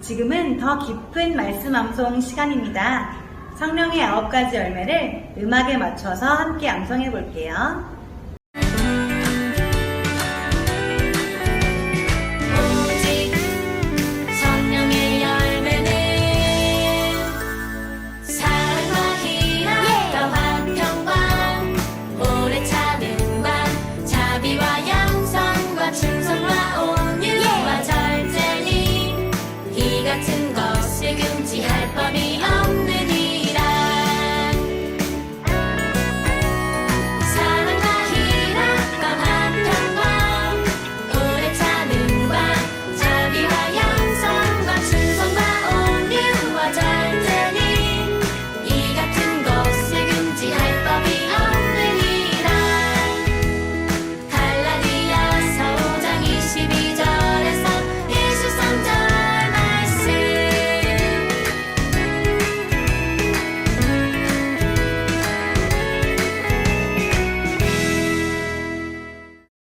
지금은 더 깊은 말씀 암송 시간입니다. 성령의 아홉 가지 열매를 음악에 맞춰서 함께 암송해 볼게요. 같은 것을 금지할 법이 없.